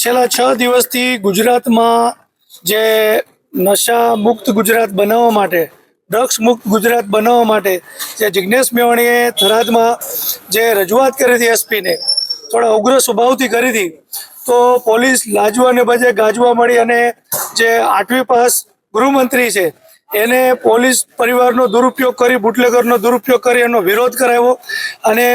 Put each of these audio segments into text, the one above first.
છેલ્લા છ દિવસથી ગુજરાતમાં જે નશા મુક્ત ગુજરાત બનાવવા માટે, ડ્રગ્સ મુક્ત ગુજરાત બનાવવા માટે જે જિજ્ઞેશ મેવાણીએ થરાદમાં જે રજૂઆત કરી હતી એસપીને, થોડા ઉગ્ર સ્વભાવથી કરી હતી, તો પોલીસ લાજવાને બજે ગાજવા મળી અને જે આઠમી પાસ ગૃહમંત્રી છે, એને પોલીસ પરિવારનો દુરુપયોગ કરી, બુટલેગરનો દુરુપયોગ કરી એનો વિરોધ કરાવ્યો અને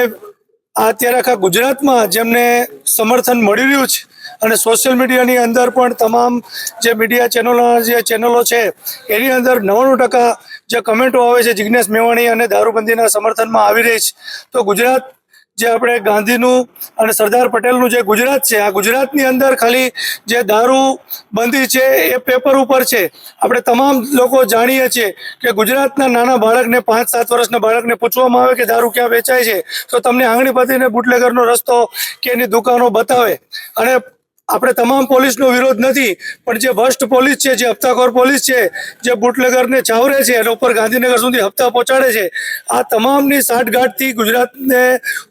અત્યારે આખા ગુજરાતમાં જેમને સમર્થન મળી રહ્યું છે અને સોશિયલ મીડિયાની અંદર પણ તમામ જે મીડિયા ચેનલોના જે ચેનલો છે, એની અંદર નવ્વાણું ટકા જે કમેન્ટો આવે છે જિજ્ઞેશ મેવાણી અને દારૂબંધીના સમર્થનમાં આવી રહી છે. તો ગુજરાત જે આપણે ગાંધીનું અને સરદાર પટેલનું જે ગુજરાત છે, આ ગુજરાતની અંદર ખાલી જે દારૂ બંધી છે એ પેપર ઉપર છે. આપણે તમામ લોકો જાણીએ છીએ કે ગુજરાતના નાના બાળકને પાંચ, સાત વર્ષના બાળકને પૂછવામાં આવે કે દારૂ ક્યાં વેચાય છે, તો તમને આંગણીપતિને બુટલેગરનો રસ્તો કે એની દુકાનો બતાવે. અને આપણે તમામ પોલીસનો વિરોધ નથી, પણ જે ભ્રષ્ટ પોલીસ છે, જે હપ્તાખોર પોલીસ છે, જે બુટલેગરને ચાવરે છે, એના ઉપર ગાંધીનગર સુધી હપ્તા પહોંચાડે છે, આ તમામની સાંઠગાંઠથી ગુજરાતને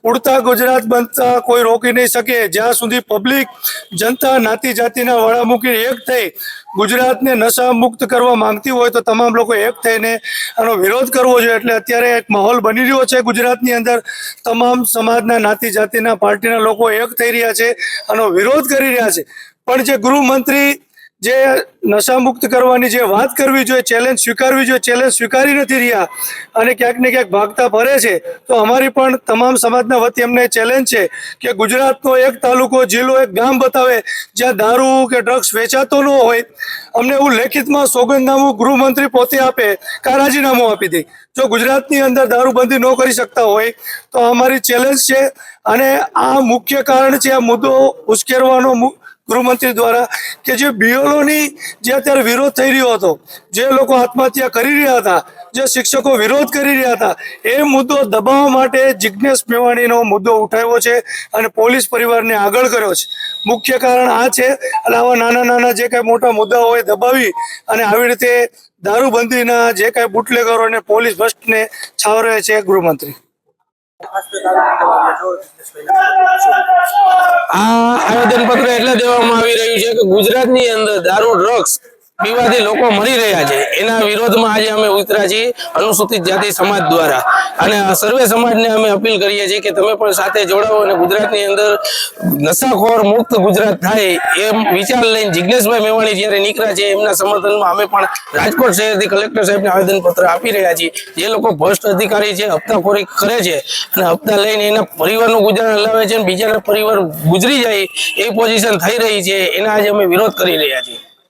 ઉડતા ગુજરાત બનતા કોઈ રોકી નહીં શકે. જ્યાં સુધી પબ્લિક જનતા નાતી જાતિના વાળા મૂકીને એક થઈ ગુજરાતને નશા મુક્ત કરવા માંગતી હોય તો તમામ લોકો એક થઈને આનો વિરોધ કરવો જોઈએ. એટલે અત્યારે એક માહોલ બની રહ્યો છે ગુજરાતની અંદર. તમામ સમાજના, નાતી જાતિના, પાર્ટીના લોકો એક થઈ રહ્યા છે, આનો વિરોધ કરી રહ્યા છે. પણ જે ગૃહમંત્રી જે નશામુક્ત કરવાની જે વાત કરવી જોઈએ ચેલેન્જ સ્વીકારવી જોઈએ ચેલેન્જ સ્વીકારી નથી રહ્યા અને ક્યાંક ને ક્યાંક ભાગતા ફરે છે, તો અમારી પણ તમામ સમાજના વતી અમને ચેલેન્જ છે કે ગુજરાતનો એક તાલુકો, જિલ્લો, એક ગામ બતાવે, જ્યાં દારૂ કે ડ્રગ્સ વેચાતો ન હોય. અમને એવું લેખિતમાં સોગંદનામું ગૃહમંત્રી પોતે આપે કા રાજીનામું આપી દે. જો ગુજરાતની અંદર દારૂબંધી ન કરી શકતા હોય, તો અમારી ચેલેન્જ છે અને આ મુખ્ય કારણ છે, આ મુદ્દો ઉશ્કેરવાનો ગૃહમંત્રી દ્વારા કે જે બીએલઓની જે અત્યારે વિરોધ થઈ રહ્યો હતો, જે લોકો આત્મહત્યા કરી રહ્યા હતા, જે શિક્ષકો વિરોધ કરી રહ્યા હતા, એ મુદ્દો દબાવવા માટે જિજ્ઞેશ મેવાણીનો મુદ્દો ઉઠાવ્યો છે અને પોલીસ પરિવારને આગળ કર્યો છે. મુખ્ય કારણ આ છે, અને આવા નાના નાના જે કાંઈ મોટા મુદ્દાઓ હોય દબાવી અને આવી રીતે દારૂબંધીના જે કાંઈ બુટલેગરો અને પોલીસ ભ્રષ્ટને છાવરે છે ગૃહમંત્રી. આવેદન પત્ર એટલે દેવામાં આવી રહ્યું છે કે ગુજરાતની અંદર દારૂ ડ્રગ્સ પીવાથી લોકો મરી રહ્યા છે. એના વિરોધમાં આજે અમે ઉતર્યા છીએ અનુસૂચિત જાતિ સમાજ દ્વારા. અને સર્વે સમાજને અમે અપીલ કરીએ છીએ કે તમે પણ સાથે જોડાવો અને ગુજરાતની અંદર નશાખોર મુક્ત ગુજરાત થાય એમ વિચાર લઈને જિજ્ઞેશભાઈ મેવાણી જ્યારે નીકળ્યા છે એમના સમર્થનમાં અમે પણ રાજકોટ શહેરથી કલેક્ટર સાહેબને આવેદનપત્ર આપી રહ્યા છીએ. જે લોકો ભ્રષ્ટ અધિકારી છે, હપ્તાખોરી કરે છે અને હપ્તા લઈને એના પરિવારનું ગુજરાન હલાવે છે અને બીજાના પરિવાર ગુજરી જાય એ પોઝિશન થઈ રહી છે. એના આજે અમે વિરોધ કરી રહ્યા છીએ.